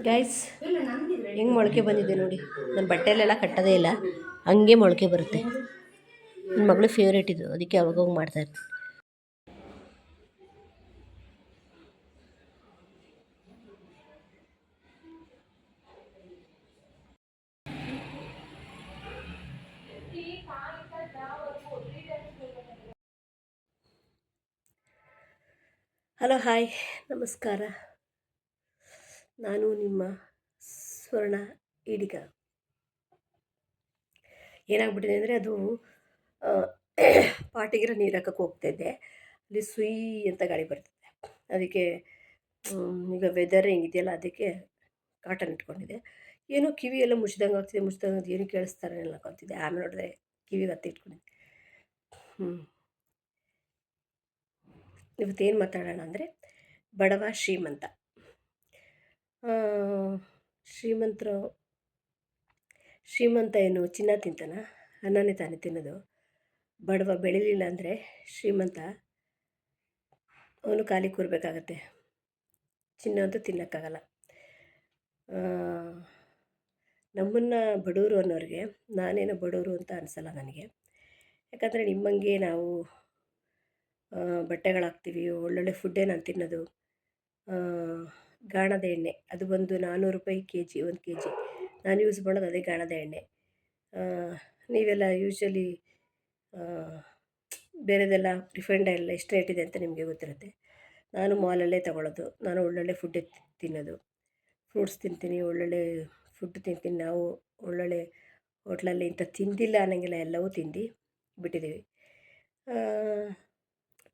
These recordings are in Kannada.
ಗೈಸ್ ಹೆಂಗೆ ಮೊಳಕೆ ಬಂದಿದೆ ನೋಡಿ. ನನ್ನ ಬಟ್ಟೆಲೆಲ್ಲ ಕಟ್ಟೋದೇ ಇಲ್ಲ. ಹಂಗೆ ಮೊಳಕೆ ಬರುತ್ತೆ. ನನ್ನ ಮಗಳು ಫೇವ್ರೇಟ್ ಇದು. ಅದಕ್ಕೆ ಅವಾಗವಾಗ ಮಾಡ್ತಾಯಿರ್ತೀನಿ ಹಲೋ ಹಾಯ್ ನಮಸ್ಕಾರ. ನಾನು ನಿಮ್ಮ ಸ್ವರ್ಣ ಈಡಿಗ. ಏನಾಗ್ಬಿಟ್ಟಿದೆ ಅಂದರೆ ಅದು ಪಾಟಿಗಿರ ನೀರು ಹಾಕಕ್ಕೆ ಹೋಗ್ತಾಯಿದ್ದೆ ಅಲ್ಲಿ ಸುಯಿ ಅಂತ ಗಾಳಿ ಬರ್ತಿದೆ. ಅದಕ್ಕೆ ಈಗ ವೆದರ್ ಹೆಂಗಿದೆಯಲ್ಲ ಅದಕ್ಕೆ ಕಾಟನ್ ಇಟ್ಕೊಂಡಿದ್ದೆ ಏನೋ ಕಿವಿ ಎಲ್ಲ ಮುಚ್ಚಿದಂಗೆ ಆಗ್ತಿದೆ, ಮುಚ್ಚಿದಂಗೆ ಅದು ಏನು ಕೇಳಿಸ್ತಾರೆ ಅನ್ಕೊಂತಿದ್ದೆ ಆಮೇಲೆ ನೋಡಿದ್ರೆ ಕಿವಿಗೆ ಹತ್ತಿ ಇಟ್ಕೊಂಡಿದ್ದೆ. ಹ್ಞೂ ಇವತ್ತೇನು ಮಾತಾಡೋಣ ಅಂದರೆ, ಬಡವ ಶ್ರೀಮಂತ. ಶ್ರೀಮಂತರು, ಶ್ರೀಮಂತ ಏನು ಚಿನ್ನ ತಿಂತಾನ? ಅನ್ನನೇ ತಾನೇ ತಿನ್ನೋದು. ಬಡವ ಬೆಳಿಲಿಲ್ಲ ಅಂದರೆ ಶ್ರೀಮಂತ, ಅವನು ಖಾಲಿ ಕೂರಬೇಕಾಗತ್ತೆ. ಚಿನ್ನ ಅಂತೂ ತಿನ್ನೋಕ್ಕಾಗಲ್ಲ. ನಮ್ಮನ್ನು ಬಡವರು ಅನ್ನೋರಿಗೆ ನಾನೇನೋ ಬಡವರು ಅಂತ ಅನಿಸಲ್ಲ ನನಗೆ. ಯಾಕಂದರೆ ನಿಮ್ಮಂಗೆ ನಾವು ಬಟ್ಟೆಗಳಾಗ್ತೀವಿ ಒಳ್ಳೊಳ್ಳೆ ಫುಡ್ಡೇ ನಾನು ತಿನ್ನೋದು. ಗಾಣದ ಎಣ್ಣೆ. ಅದು ಬಂದು ನಾನ್ನೂರು ರೂಪಾಯಿ ಕೆ ಜಿ ಒಂದು ಕೆ ಜಿ ನಾನು ಯೂಸ್ ಮಾಡೋದು ಅದೇ ಗಾಣದ ಎಣ್ಣೆ. ನೀವೆಲ್ಲ ಯೂಶ್ವಲಿ ಬೇರೆದೆಲ್ಲ ರಿಫೈಂಡ್ ಎಲ್ಲ ಎಷ್ಟು ಇದೆ ಅಂತ ನಿಮಗೆ ಗೊತ್ತಿರುತ್ತೆ. ನಾನು ಮಾಲಲ್ಲೇ ತಗೊಳ್ಳೋದು. ನಾನು ಒಳ್ಳೊಳ್ಳೆ ಫುಡ್ ತಿನ್ನೋದು. ಫ್ರೂಟ್ಸ್ ತಿಂತೀನಿ, ಒಳ್ಳೊಳ್ಳೆ ಫುಡ್ ತಿಂತೀನಿ. ನಾವು ಒಳ್ಳೊಳ್ಳೆ ಹೋಟ್ಲಲ್ಲಿ ಇಂಥ ತಿಂದಿಲ್ಲ ಅನ್ನೋಂಗಿಲ್ಲ, ಎಲ್ಲವೂ ತಿಂದು ಬಿಟ್ಟಿದ್ದೀವಿ.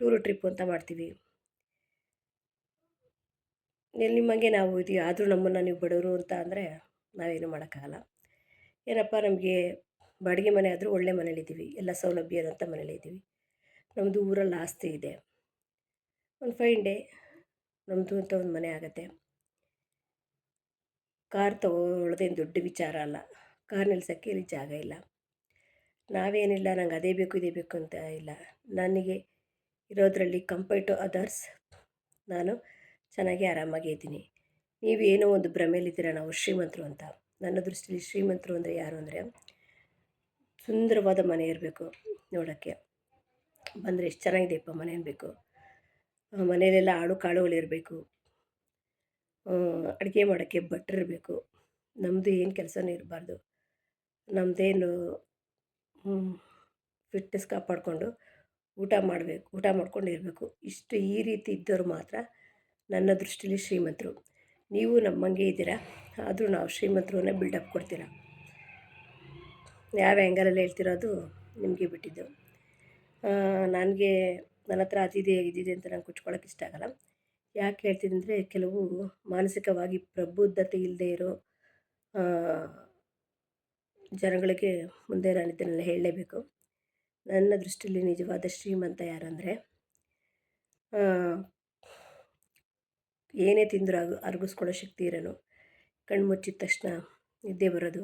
ಟೂರು ಟ್ರಿಪ್ ಅಂತ ಮಾಡ್ತೀವಿ. ನಿಮ್ಮಂಗೆ ನಾವು ಇದೀವಿ ಆದರೂ ನಮ್ಮನ್ನು ನೀವು ಬಡವರು ಅಂತ ಅಂದರೆ ನಾವೇನು ಮಾಡೋಕ್ಕಾಗಲ್ಲ. ಏನಪ್ಪ? ನಮಗೆ ಬಾಡಿಗೆ ಮನೆ ಆದರೂ ಒಳ್ಳೆ ಮನೇಲಿದ್ದೀವಿ ಎಲ್ಲ ಸೌಲಭ್ಯ ಇರೋಂಥ ಮನೇಲಿದ್ದೀವಿ ನಮ್ಮದು ಊರಲ್ಲಿ ಆಸ್ತಿ ಇದೆ. ಒಂದು ಫೈನ್ ಡೇ ನಮ್ಮದು ಅಂತ ಒಂದು ಮನೆ ಆಗುತ್ತೆ. ಕಾರ್ ತಗೊಳ್ಳೋದೇನು ದೊಡ್ಡ ವಿಚಾರ ಅಲ್ಲ. ಕಾರ್ ನಿಲ್ಸೋಕ್ಕೆ ಇಲ್ಲಿ ಜಾಗ ಇಲ್ಲ. ನಾವೇನಿಲ್ಲ, ನಂಗೆ ಅದೇ ಬೇಕು, ಇದೇ ಬೇಕು ಅಂತ ಇಲ್ಲ. ನನಗೆ ಇರೋದರಲ್ಲಿ ಕಂಪೇರ್ ಟು ಅದರ್ಸ್ ನಾನು ಚೆನ್ನಾಗಿ ಆರಾಮಾಗಿ ಇದ್ದೀನಿ. ನೀವು ಏನೋ ಒಂದು ಭ್ರಮೆಯಲ್ಲಿದ್ದೀರ, ನಾವು ಶ್ರೀಮಂತರು ಅಂತ. ನನ್ನ ದೃಷ್ಟಿಯಲ್ಲಿ ಶ್ರೀಮಂತರು ಅಂದರೆ ಯಾರು ಅಂದರೆ, ಸುಂದರವಾದ ಮನೆ ಇರಬೇಕು ನೋಡೋಕ್ಕೆ. ಬಂದರೆ ಎಷ್ಟು ಚೆನ್ನಾಗಿದೆಯಪ್ಪ ಮನೆ ಅನ್ಬೇಕು. ಮನೆಯಲ್ಲೆಲ್ಲ ಆಳು ಕಾಳುಗಳಿರಬೇಕು ಅಡುಗೆ ಮಾಡೋಕ್ಕೆ ಭಟ್ರಿರಬೇಕು ನಮ್ಮದು ಏನು ಕೆಲಸನೂ ಇರಬಾರ್ದು. ನಮ್ಮದೇನು ಫಿಟ್ನೆಸ್ ಕಾಪಾಡಿಕೊಂಡು ಊಟ ಮಾಡಬೇಕು, ಊಟ ಮಾಡ್ಕೊಂಡು ಇರಬೇಕು. ಇಷ್ಟು ಈ ರೀತಿ ಇದ್ದವ್ರು ಮಾತ್ರ ನನ್ನ ದೃಷ್ಟಿಲಿ ಶ್ರೀಮಂತರು. ನೀವು ನಮ್ಮಂಗೆ ಇದ್ದೀರಾ? ಆದರೂ ನಾವು ಶ್ರೀಮಂತರು ಬಿಲ್ಡಪ್ ಕೊಡ್ತೀರ? ಯಾವ ಆ್ಯಂಗಲಲ್ಲಿ ಹೇಳ್ತಿರೋದು ನಿಮಗೆ ಬಿಟ್ಟಿದ್ದು. ನನಗೆ ನನ್ನ ಹತ್ರ ಅತಿಥಿ ಅಂತ ನಂಗೆ ಕುಚ್ಕೊಳಕ್ಕೆ ಇಷ್ಟ ಆಗಲ್ಲ. ಯಾಕೆ ಹೇಳ್ತೀನಿ ಅಂದರೆ ಕೆಲವು ಮಾನಸಿಕವಾಗಿ ಪ್ರಬುದ್ಧತೆ ಇಲ್ಲದೆ ಇರೋ ಜನಗಳಿಗೆ ಮುಂದೆ ನಾನು ಇದನ್ನೆಲ್ಲ ಹೇಳಲೇಬೇಕು. ನನ್ನ ದೃಷ್ಟಿಯಲ್ಲಿ ನಿಜವಾದ ಶ್ರೀಮಂತ ಯಾರಂದರೆ ಏನೇ ತಿಂದರೂ ಅರ್ಗ, ಅರಗಿಸ್ಕೊಳ್ಳೋ ಶಕ್ತಿ ಇರೋನು ಕಣ್ಣು ಮುಚ್ಚಿದ ತಕ್ಷಣ ನಿದ್ದೆ ಬರೋದು.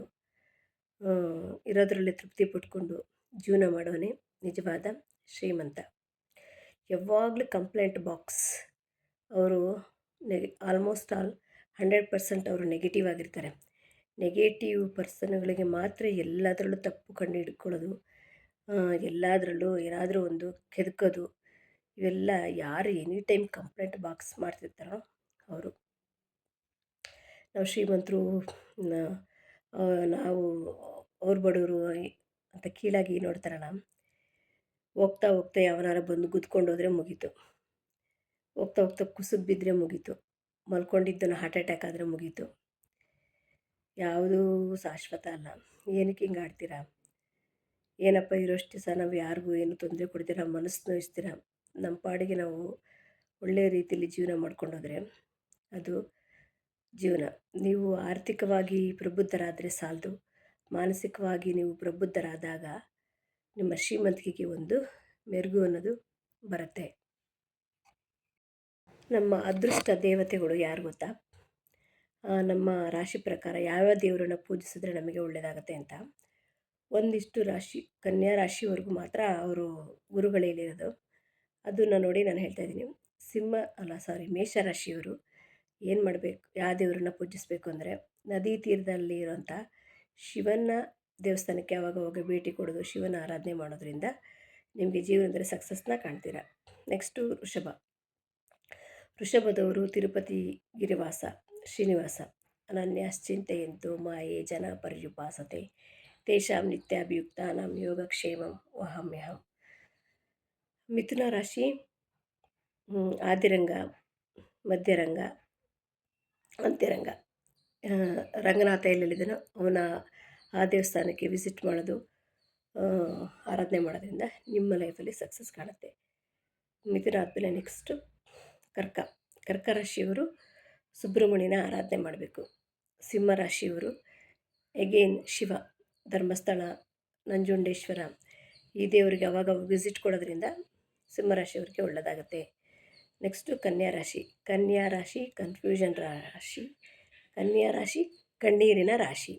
ಇರೋದ್ರಲ್ಲಿ ತೃಪ್ತಿ ಪಟ್ಕೊಂಡು ಜೀವನ ಮಾಡೋನೇ ನಿಜವಾದ ಶ್ರೀಮಂತ. ಯಾವಾಗಲೂ ಕಂಪ್ಲೇಂಟ್ ಬಾಕ್ಸ್. ಅವರು ನೆಗೆ, ಆಲ್ಮೋಸ್ಟ್ ಆಲ್ ಹಂಡ್ರೆಡ್ ಪರ್ಸೆಂಟ್ ಅವರು ನೆಗೆಟಿವ್ ಆಗಿರ್ತಾರೆ. ನೆಗೆಟಿವ್ ಪರ್ಸನ್ಗಳಿಗೆ ಮಾತ್ರ ಎಲ್ಲದರಲ್ಲೂ ತಪ್ಪು ಕಂಡು ಹಿಡ್ಕೊಳ್ಳೋದು. ಎಲ್ಲಾದರಲ್ಲೂ ಏನಾದರೂ ಒಂದು ಕೆದಕೋದು. ಇವೆಲ್ಲ ಯಾರು ಎನಿ ಟೈಮ್ ಕಂಪ್ಲೇಂಟ್ ಬಾಕ್ಸ್ ಮಾಡ್ತಿರ್ತಾರೋ ನಾವು ಶ್ರೀಮಂತರು ನಾವು ಅವ್ರು ಬಡವರು ಅಂತ ಕೀಳಾಗಿ ನೋಡ್ತಾರಲ್ಲ, ಹೋಗ್ತಾ ಹೋಗ್ತಾ ಯಾವನಾರ ಬಂದು ಗುದ್ಕೊಂಡೋದ್ರೆ ಮುಗೀತು. ಹೋಗ್ತಾ ಹೋಗ್ತಾ ಕುಸಿದು ಬಿದ್ದರೆ ಮುಗೀತು. ಮಲ್ಕೊಂಡಿದ್ದನ್ನು ಹಾರ್ಟ್ ಅಟ್ಯಾಕ್ ಆದರೆ ಮುಗೀತು. ಯಾವುದೂ ಶಾಶ್ವತ ಅಲ್ಲ. ಏನಕ್ಕೆ ಹಿಂಗೆ ಆಡ್ತೀರಾ? ಏನಪ್ಪ ಇರೋಷ್ಟು ದಿವಸ ನಾವು ಯಾರಿಗೂ ಏನು ತೊಂದರೆ ಕೊಡ್ತೀರ ಮನಸ್ಸು ನೋಯಿಸ್ತೀರ? ನಮ್ಮ ಪಾಡಿಗೆ ನಾವು ಒಳ್ಳೆಯ ರೀತಿಯಲ್ಲಿ ಜೀವನ ಮಾಡ್ಕೊಂಡೋದ್ರೆ ಅದು ಜೀವನ. ನೀವು ಆರ್ಥಿಕವಾಗಿ ಪ್ರಬುದ್ಧರಾದರೆ ಸಾಲದು. ಮಾನಸಿಕವಾಗಿ ನೀವು ಪ್ರಬುದ್ಧರಾದಾಗ ನಿಮ್ಮ ಶ್ರೀಮಂತಿಕೆಗೆ ಒಂದು ಮೆರುಗು ಅನ್ನೋದು ಬರುತ್ತೆ. ನಮ್ಮ ಅದೃಷ್ಟ ದೇವತೆಗಳು ಯಾರು ಗೊತ್ತಾ? ನಮ್ಮ ರಾಶಿ ಪ್ರಕಾರ ಯಾವ್ಯಾವ ದೇವರನ್ನ ಪೂಜಿಸಿದ್ರೆ ನಮಗೆ ಒಳ್ಳೆಯದಾಗತ್ತೆ ಅಂತ. ಒಂದಿಷ್ಟು ರಾಶಿ, ಕನ್ಯಾ ರಾಶಿವರೆಗೂ ಮಾತ್ರ ಅವರು ಗುರುಗಳೇಲಿರೋದು ಅದನ್ನು ನೋಡಿ ನಾನು ಹೇಳ್ತಾ ಇದ್ದೀನಿ. ಸಿಂಹ ಅಲ್ಲ ಸಾರಿ ಮೇಷ ರಾಶಿಯವರು ಏನು ಮಾಡಬೇಕು? ಯಾವ ದೇವ್ರನ್ನ ಪೂಜಿಸಬೇಕು ಅಂದರೆ ನದಿ ತೀರದಲ್ಲಿ ಇರುವಂಥ ಶಿವನ ದೇವಸ್ಥಾನಕ್ಕೆ ಯಾವಾಗ ಹೋಗಿ ಭೇಟಿ ಕೊಡೋದು, ಶಿವನ ಆರಾಧನೆ ಮಾಡೋದ್ರಿಂದ ನಿಮಗೆ ಜೀವನದಲ್ಲಿ ಸಕ್ಸಸ್ನ ಕಾಣ್ತೀರ. ನೆಕ್ಸ್ಟು ವೃಷಭ. ವೃಷಭದವರು ತಿರುಪತಿ ಗಿರಿವಾಸ ಶ್ರೀನಿವಾಸ ಅನನ್ಯಾಶ್ಚಿಂತೆಯಂತು ಮಾಯೆ, ಜನ ಪರ್ಯುಪಾಸತೆ, ತೇಷಾಂ ನಿತ್ಯಾಭಿಯುಕ್ತಾನಾಂ ಯೋಗಕ್ಷೇಮಂ, ವಹಮ್ಯಹಂ. ಮಿಥುನ ರಾಶಿ ಆದಿರಂಗ, ಮಧ್ಯರಂಗ ಅಂತ್ಯರಂಗ ರಂಗನಾಥ ಎಲ್ಲೆಲ್ಲಿದ್ದಾನೋ ಅವನ ಆ ದೇವಸ್ಥಾನಕ್ಕೆ ವಿಸಿಟ್ ಮಾಡೋದು ಆರಾಧನೆ ಮಾಡೋದ್ರಿಂದ ನಿಮ್ಮ ಲೈಫಲ್ಲಿ ಸಕ್ಸಸ್ ಕಾಣುತ್ತೆ. ಮಿಥುನ ಆದಮೇಲೆ ನೆಕ್ಸ್ಟು ಕರ್ಕ. ಕರ್ಕ ರಾಶಿಯವರು ಸುಬ್ರಹ್ಮಣ್ಯನ ಆರಾಧನೆ ಮಾಡಬೇಕು. ಸಿಂಹರಾಶಿಯವರು ಎಗೇನ್ ಶಿವ, ಧರ್ಮಸ್ಥಳ, ನಂಜುಂಡೇಶ್ವರ ಈ ದೇವರಿಗೆ ಅವಾಗ ವಿಸಿಟ್ ಕೊಡೋದ್ರಿಂದ ಸಿಂಹರಾಶಿಯವರಿಗೆ ಒಳ್ಳೆಯದಾಗತ್ತೆ ನೆಕ್ಸ್ಟು ಕನ್ಯಾ ರಾಶಿ. ಕನ್ಯಾ ರಾಶಿ ಕನ್ಫ್ಯೂಷನ್ ರಾಶಿ. ಕನ್ಯಾ ರಾಶಿ, ಕಣ್ಣೀರಿನ ರಾಶಿ.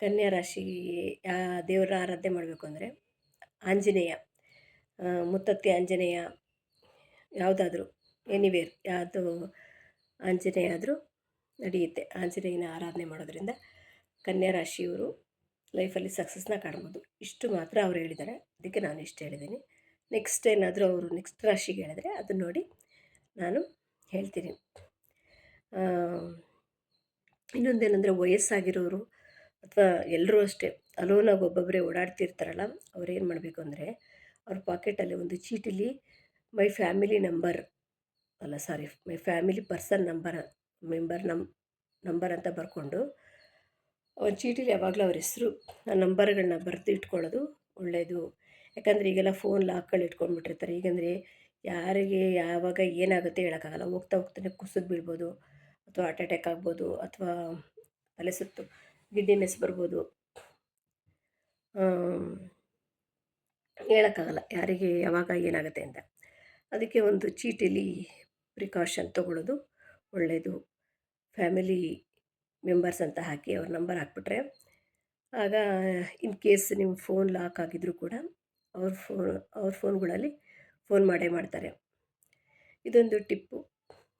ಕನ್ಯಾ ರಾಶಿ ದೇವರ ಆರಾಧನೆ ಮಾಡಬೇಕು ಅಂದರೆ ಆಂಜನೇಯ ಮುತ್ತತ್ತಿ ಆಂಜನೇಯ, ಯಾವುದಾದ್ರೂ ಎನಿವೇರ್ ಯಾವುದು ಆಂಜನೇಯ ಆದರೂ ನಡೆಯುತ್ತೆ. ಆಂಜನೇಯನ ಆರಾಧನೆ ಮಾಡೋದ್ರಿಂದ ಕನ್ಯಾ ರಾಶಿಯವರು ಲೈಫಲ್ಲಿ ಸಕ್ಸಸ್ನ ಕಾಣ್ಬೋದು. ಇಷ್ಟು ಮಾತ್ರ ಅವ್ರು ಹೇಳಿದ್ದಾರೆ. ಅದಕ್ಕೆ ನಾನು ಇಷ್ಟು ಹೇಳಿದ್ದೀನಿ. ನೆಕ್ಸ್ಟ್ ಏನಾದರೂ ಅವರು ನೆಕ್ಸ್ಟ್ ರಾಶಿಗೆ ಹೇಳಿದ್ರೆ ಅದನ್ನು ನೋಡಿ ನಾನು ಹೇಳ್ತೀನಿ. ಇನ್ನೊಂದೇನೆಂದರೆ ವಯಸ್ಸಾಗಿರೋರು ಅಥವಾ ಎಲ್ಲರೂ ಅಷ್ಟೇ ಅಲೋನಾಗಿ ಒಬ್ಬೊಬ್ಬರೇ ಓಡಾಡ್ತಿರ್ತಾರಲ್ಲ ಅವ್ರು ಏನು ಮಾಡಬೇಕು ಅಂದರೆ ಅವ್ರ ಪಾಕೆಟಲ್ಲಿ ಒಂದು ಚೀಟಿಲಿ ಮೈ ಫ್ಯಾಮಿಲಿ ನಂಬರ್ ಅಲ್ಲ sorry my family person number member ನಮ್ ನಂಬರ್ ಅಂತ ಬರ್ಕೊಂಡು ಒಂದು ಚೀಟಿಲಿ ಯಾವಾಗಲೂ ಅವ್ರ ಹೆಸರು, ಆ ನಂಬರ್ಗಳನ್ನ ಬರೆದು ಇಟ್ಕೊಳ್ಳೋದು ಒಳ್ಳೆಯದು ಯಾಕಂದರೆ ಈಗೆಲ್ಲ ಫೋನ್ ಲಾಕ್ಗಳು ಇಟ್ಕೊಂಡ್ಬಿಟ್ಟಿರ್ತಾರೆ. ಈಗಂದರೆ ಯಾರಿಗೆ ಯಾವಾಗ ಏನಾಗುತ್ತೆ ಹೇಳೋಕ್ಕಾಗಲ್ಲ. ಹೋಗ್ತಾ ಹೋಗ್ತಾನೆ ಕುಸಿದು ಬೀಳ್ಬೋದು, ಅಥವಾ ಹಾರ್ಟ್ ಅಟ್ಯಾಕ್ ಆಗ್ಬೋದು, ಅಥವಾ ತಲೆ ಸುತ್ತು ಗಿಡ್ಡಿನೆಸ್ ಬರ್ಬೋದು. ಹೇಳೋಕ್ಕಾಗಲ್ಲ. ಯಾರಿಗೆ ಯಾವಾಗ ಏನಾಗುತ್ತೆ ಅಂತ. ಅದಕ್ಕೆ ಒಂದು ಚೀಟಿಲಿ ಪ್ರಿಕಾಷನ್ ತೊಗೊಳ್ಳೋದು ಒಳ್ಳೆಯದು ಫ್ಯಾಮಿಲಿ ಮೆಂಬರ್ಸ್ ಅಂತ ಹಾಕಿ ಅವ್ರ ನಂಬರ್ ಹಾಕ್ಬಿಟ್ರೆ, ಆಗ ಇನ್ ಕೇಸ್ ನಿಮ್ಮ ಫೋನ್ ಲಾಕ್ ಆಗಿದ್ದರೂ ಕೂಡ, ಅವ್ರ ಫೋನ್ ಅವ್ರ ಫೋನ್ಗಳಲ್ಲಿ ಫೋನ್ ಮಾಡೇ ಮಾಡ್ತಾರೆ. ಇದೊಂದು ಟಿಪ್ಪು.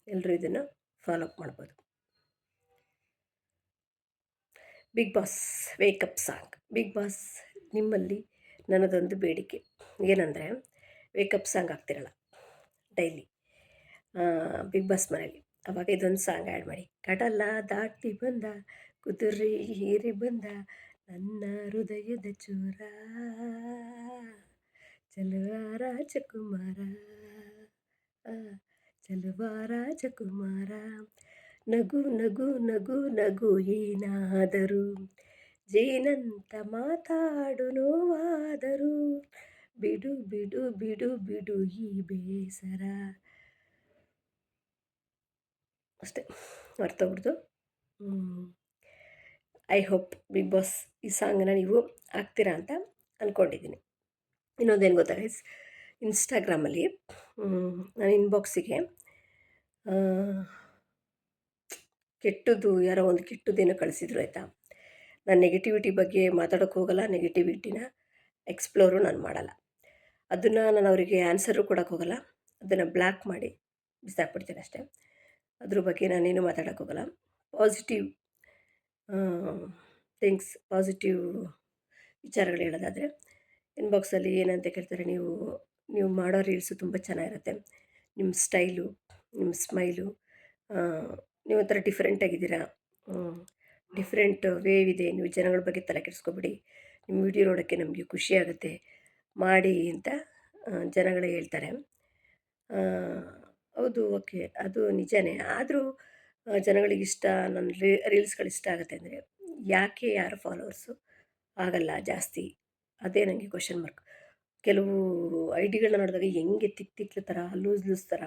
ಎಲ್ಲರೂ ಇದನ್ನು ಫಾಲೋ ಅಪ್ ಮಾಡ್ಬೋದು. Bigg Boss wake up song. Bigg Boss ನಿಮ್ಮಲ್ಲಿ ನನ್ನದೊಂದು ಬೇಡಿಕೆ. ಏನಂದರೆ ವೇಕಪ್ ಸಾಂಗ್ ಆಗ್ತಿರಲ್ಲ ಡೈಲಿ. ಬಿಗ್ ಬಾಸ್ ಮನೆಯಲ್ಲಿ. ಅವಾಗ ಇದೊಂದು ಸಾಂಗ್ ಆ್ಯಡ್ ಮಾಡಿ. ಕಡಲ ದಾಟಿ ಬಂದ, ಕುದುರೆ ಹೀರಿ ಬಂದ, ನನ್ನ ಹೃದಯದ ಚೋರ. ಚಲುವ ರಾಜಕುಮಾರ. ಚಲುವ ರಾಜಕುಮಾರ. ನಗು ನಗು ನಗು ನಗು ಏನಾದರೂ. ಜೇನಂತ ಮಾತಾಡು ನೋವಾದರೂ. ಬಿಡು ಬಿಡು ಬಿಡು ಬಿಡು ಈ ಬೇಸರ. ಅಷ್ಟೇ ಮರ್ತೋಗ್ಬಿಡ್ತು ಐ ಹೋಪ್ ಬಿಗ್ ಬಾಸ್ ಈ ಸಾಂಗನ್ನ ನೀವು ಹಾಕ್ತೀರಾ ಅಂತ ಅಂದ್ಕೊಂಡಿದ್ದೀನಿ ಇನ್ನೊಂದೇನು ಗೊತ್ತಾ ಗೈಸ್ ಇನ್ಸ್ಟಾಗ್ರಾಮಲ್ಲಿ ನಾನು ಇನ್ಬಾಕ್ಸಿಗೆ ಕೆಟ್ಟದ್ದು ಯಾರೋ ಒಂದು ಕೆಟ್ಟದ್ದೇನೋ ಕಳಿಸಿದ್ರು ಆಯಿತಾ? ನಾನು ನೆಗೆಟಿವಿಟಿ ಬಗ್ಗೆ ಮಾತಾಡೋಕ್ಕೆ ಹೋಗಲ್ಲ ನೆಗೆಟಿವಿಟಿನ ಎಕ್ಸ್ಪ್ಲೋರು ನಾನು ಮಾಡಲ್ಲ. ಅದನ್ನು ನಾನು ಅವರಿಗೆ ಆನ್ಸರು ಕೊಡೋಕ್ಕೆ ಹೋಗಲ್ಲ. ಅದನ್ನು ಬ್ಲ್ಯಾಕ್ ಮಾಡಿ ಬಿಸಾಕ್ಬಿಡ್ತೀನಿ ಅಷ್ಟೇ. ಅದ್ರ ಬಗ್ಗೆ ನಾನೇನು ಮಾತಾಡೋಕ್ಕೆ ಹೋಗಲ್ಲ. ಪಾಸಿಟಿವ್ ಥಿಂಗ್ಸ್ ಪಾಸಿಟಿವ್ ವಿಚಾರಗಳು ಹೇಳೋದಾದರೆ ಇನ್ಬಾಕ್ಸಲ್ಲಿ ಏನಂತ ಕೇಳ್ತಾರೆ, ನೀವು ನೀವು ಮಾಡೋ ರೀಲ್ಸು ತುಂಬ ಚೆನ್ನಾಗಿರುತ್ತೆ. ನಿಮ್ಮ ಸ್ಟೈಲು ನಿಮ್ಮ ಸ್ಮೈಲು ನೀವು ಒಂಥರ ಡಿಫ್ರೆಂಟಾಗಿದ್ದೀರಾ ಡಿಫ್ರೆಂಟ್ ವೇವ್ ಇದೆ. ನೀವು ಜನಗಳ ಬಗ್ಗೆ ತಲೆ ಕೆಡಿಸ್ಕೊಬಿಡಿ. ನಿಮ್ಮ ವಿಡಿಯೋ ನೋಡೋಕ್ಕೆ ನಮಗೆ ಖುಷಿಯಾಗುತ್ತೆ ಮಾಡಿ ಅಂತ ಜನಗಳೇ ಹೇಳ್ತಾರೆ. ಹೌದು, ಓಕೆ. ಅದು ನಿಜನೇ. ಆದರೂ ಜನಗಳಿಗೆ ಇಷ್ಟ, ನನ್ನ ರೀಲ್ಸ್ಗಳು ಇಷ್ಟ ಆಗುತ್ತೆ ಅಂದರೆ, ಯಾಕೆ ಯಾರು ಫಾಲೋವರ್ಸು ಆಗಲ್ಲ, ಜಾಸ್ತಿ. ಅದೇ ನನಗೆ ಕ್ವಶನ್ ಮಾರ್ಕ್ ಕೆಲವು ಐಡಿಗಳನ್ನ ಡಿಗಳನ್ನ ನೋಡಿದಾಗ ಹೆಂಗೆ ತಿಕ್ ಲೂಸ್ ಲೂಸ್ ಥರ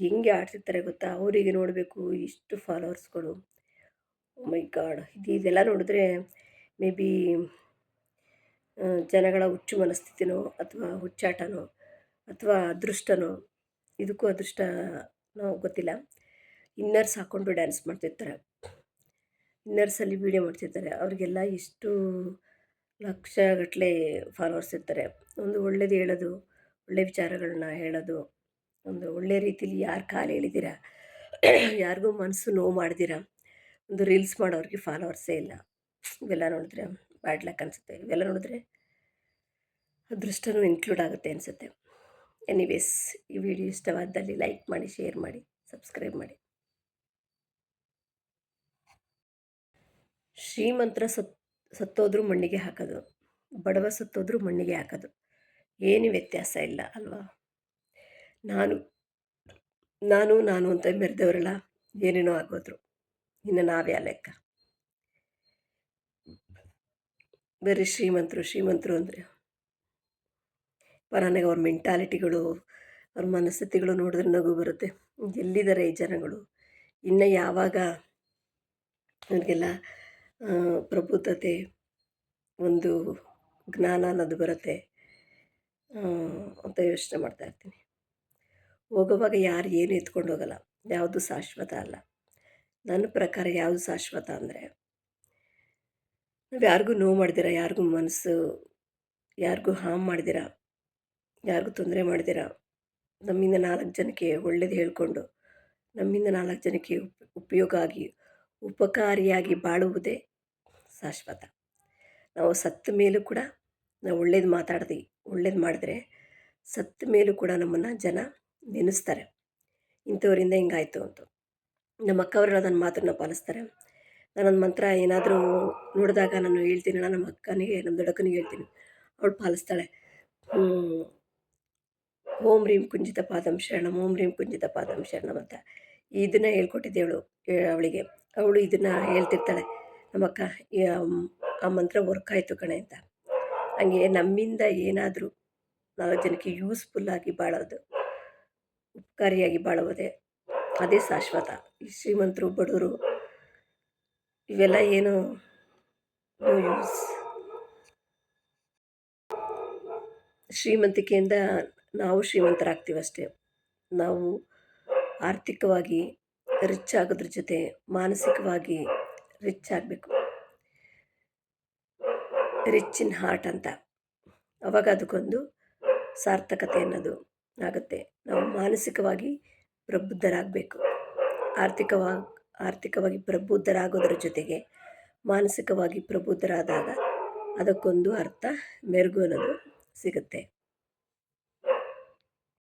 ಹೆಂಗೆ ಆಡ್ತಿರ್ತಾರೆ ಗೊತ್ತಾ? ಅವರಿಗೆ ನೋಡಬೇಕು, ಇಷ್ಟು ಫಾಲೋವರ್ಸ್ಗಳು ಮೈ ಗಾಡ್ ಇದು ಇದೆಲ್ಲ ನೋಡಿದ್ರೆ ಮೇ ಬಿ ಜನಗಳ ಹುಚ್ಚು ಮನಸ್ಥಿತಿನೋ ಅಥವಾ ಹುಚ್ಚಾಟನೋ ಅಥವಾ ಅದೃಷ್ಟನೋ, ಇದಕ್ಕೂ ಅದೃಷ್ಟನೋ ಗೊತ್ತಿಲ್ಲ. ಇನ್ನರ್ಸ್ ಹಾಕ್ಕೊಂಡು ಡ್ಯಾನ್ಸ್ ಮಾಡ್ತಿರ್ತಾರೆ. ಇನ್ನರ್ಸಲ್ಲಿ ವೀಡಿಯೋ ಮಾಡ್ತಿರ್ತಾರೆ. ಅವರಿಗೆಲ್ಲ ಎಷ್ಟು ಲಕ್ಷಗಟ್ಟಲೆ ಫಾಲೋವರ್ಸ್ ಇರ್ತಾರೆ. ಒಂದು ಒಳ್ಳೇದು ಹೇಳೋದು ಒಳ್ಳೆಯ ವಿಚಾರಗಳನ್ನ ಹೇಳೋದು, ಒಂದು ಒಳ್ಳೆಯ ರೀತಿಲಿ ಯಾರು ಕಾಲು ಹೇಳಿದಿರ, ಯಾರಿಗೂ ಮನಸ್ಸು ನೋವು ಮಾಡಿದಿರ, ಒಂದು ರೀಲ್ಸ್ ಮಾಡೋರಿಗೆ ಫಾಲೋವರ್ಸೇ ಇಲ್ಲ. ಇವೆಲ್ಲ ನೋಡಿದ್ರೆ ಬ್ಯಾಡ್ ಲಕ್ ಅನಿಸುತ್ತೆ. ಇವೆಲ್ಲ ನೋಡಿದ್ರೆ ಅದೃಷ್ಟನೂ ಇನ್ಕ್ಲೂಡ್ ಆಗುತ್ತೆ ಅನಿಸುತ್ತೆ. ಎನಿವೇಸ್ ಈ ವಿಡಿಯೋ ಇಷ್ಟವಾದಲ್ಲಿ ಲೈಕ್ ಮಾಡಿ ಶೇರ್ ಮಾಡಿ ಸಬ್ಸ್ಕ್ರೈಬ್ ಮಾಡಿ. ಶ್ರೀಮಂತರ ಸತ್ ಸತ್ತೋದ್ರೂ ಮಣ್ಣಿಗೆ ಹಾಕೋದು. ಬಡವ ಸತ್ತೋದ್ರೂ ಮಣ್ಣಿಗೆ ಹಾಕೋದು. ಏನು ವ್ಯತ್ಯಾಸ ಇಲ್ಲ ಅಲ್ವಾ? ನಾನು ನಾನು ನಾನು ಅಂತ ಮೆರೆದವರೆಲ್ಲ ಏನೇನೋ ಆಗೋದ್ರು. ಇನ್ನು ನಾವೇ ಆ ಲೆಕ್ಕ? ಬರೀ ಶ್ರೀಮಂತರು ಶ್ರೀಮಂತರು ಅಂದರೆ? ನನಗೆ ಅವ್ರ ಮೆಂಟಾಲಿಟಿಗಳು, ಅವ್ರ ಮನಸ್ಥಿತಿಗಳು ನೋಡಿದ್ರೆ ನಗು ಬರುತ್ತೆ. ಎಲ್ಲಿದ್ದಾರೆ ಈ ಜನಗಳು? ಇನ್ನು ಯಾವಾಗ? ಅವ್ರಿಗೆಲ್ಲ ಪ್ರಬುದ್ಧತೆ, ಒಂದು ಜ್ಞಾನ ಅನ್ನೋದು ಬರುತ್ತೆ. ಅಂತ ಯೋಚನೆ ಮಾಡ್ತಾ ಇರ್ತೀನಿ. ಹೋಗುವಾಗ ಯಾರು ಏನು ಎತ್ಕೊಂಡು ಹೋಗಲ್ಲ. ಯಾವುದು ಶಾಶ್ವತ ಅಲ್ಲ. ನನ್ನ ಪ್ರಕಾರ ಯಾವುದು ಶಾಶ್ವತ ಅಂದರೆ ನಾವು ಯಾರಿಗೂ ನೋವು ಮಾಡಿದಿರ, ಯಾರಿಗೂ ಮನಸ್ಸು, ಯಾರಿಗೂ ಹಾಮ್ ಮಾಡಿದಿರ, ಯಾರಿಗೂ ತೊಂದರೆ ಮಾಡಿದಿರ, ನಮ್ಮಿಂದ ನಾಲ್ಕು ಜನಕ್ಕೆ ಒಳ್ಳೇದು ಹೇಳಿಕೊಂಡು, ನಮ್ಮಿಂದ ನಾಲ್ಕು ಜನಕ್ಕೆ ಉಪಯೋಗ ಆಗಿ ಉಪಕಾರಿಯಾಗಿ ಬಾಳುವುದೇ ಶಾಶ್ವತ. ನಾವು ಸತ್ತ ಮೇಲೂ ಕೂಡ ನಾವು ಒಳ್ಳೇದು ಮಾತಾಡ್ದು, ಒಳ್ಳೇದು ಮಾಡಿದ್ರೆ ಸತ್ತ ಮೇಲೂ ಕೂಡ ನಮ್ಮನ್ನು ಜನ ನೆನೆಸ್ತಾರೆ. ಇಂಥವರಿಂದ ಹಿಂಗಾಯ್ತು ಅಂತ. ನಮ್ಮ ಅಕ್ಕವರು ನನ್ನ ಮಾತನ್ನು ಪಾಲಿಸ್ತಾರೆ. ನಾನೊಂದು ಮಂತ್ರ ಏನಾದರೂ ನೋಡಿದಾಗ ನಾನು ಹೇಳ್ತೀನಿ ನಮ್ಮ ಅಕ್ಕನಿಗೆ, ನಮ್ಮ ದೊಡ್ಡಕ್ಕನಿಗೆ ಹೇಳ್ತೀನಿ. ಅವಳು ಪಾಲಿಸ್ತಾಳೆ. ಓಂ ರೀಂ ಕುಂಜಿತ ಪಾದಂ ಶರಣಂ, ಓಂ ರೀಂ ಕುಂಜಿತ ಪಾದಂ ಶರಣಂ ಅಂತ. ಇದನ್ನ ಹೇಳ್ಕೊಟ್ಟಿದ್ದೆ ಅವಳು, ಅವಳಿಗೆ. ಅವಳು ಇದನ್ನು ಹೇಳ್ತಿರ್ತಾಳೆ. ನಮ್ಮಕ್ಕ ಆ ಮಂತ್ರ ವರ್ಕ್ ಆಯಿತು ಕಣೆ ಅಂತ. ಹಂಗೆ ನಮ್ಮಿಂದ ಏನಾದರೂ ನಾಲ್ಕು ಜನಕ್ಕೆ ಯೂಸ್ಫುಲ್ಲಾಗಿ ಬಾಳೋದು, ಉಪಕಾರಿಯಾಗಿ ಬಾಳುವುದೇ ಅದೇ ಶಾಶ್ವತ. ಈ ಶ್ರೀಮಂತರು, ಬಡವರು ಇವೆಲ್ಲ ಏನು ಯೂಸ್ ಶ್ರೀಮಂತಿಕೆಯಿಂದ ನಾವು ಶ್ರೀಮಂತರಾಗ್ತೀವಷ್ಟೇ. ನಾವು ಆರ್ಥಿಕವಾಗಿ ರಿಚ್ ಆಗೋದ್ರ ಜೊತೆ ಮಾನಸಿಕವಾಗಿ ರಿಚ್ ಆಗಬೇಕು. ರಿಚ್ ಇನ್ ಹಾರ್ಟ್ ಅಂತ. ಅವಾಗ ಅದಕ್ಕೊಂದು ಸಾರ್ಥಕತೆ ಅನ್ನೋದು ಆಗುತ್ತೆ. ನಾವು ಮಾನಸಿಕವಾಗಿ ಪ್ರಬುದ್ಧರಾಗಬೇಕು. ಆರ್ಥಿಕವಾಗಿ ಆರ್ಥಿಕವಾಗಿ ಪ್ರಬುದ್ಧರಾಗೋದ್ರ ಜೊತೆಗೆ ಮಾನಸಿಕವಾಗಿ ಪ್ರಬುದ್ಧರಾದಾಗ ಅದಕ್ಕೊಂದು ಅರ್ಥ, ಮೆರುಗು ಅನ್ನೋದು ಸಿಗುತ್ತೆ.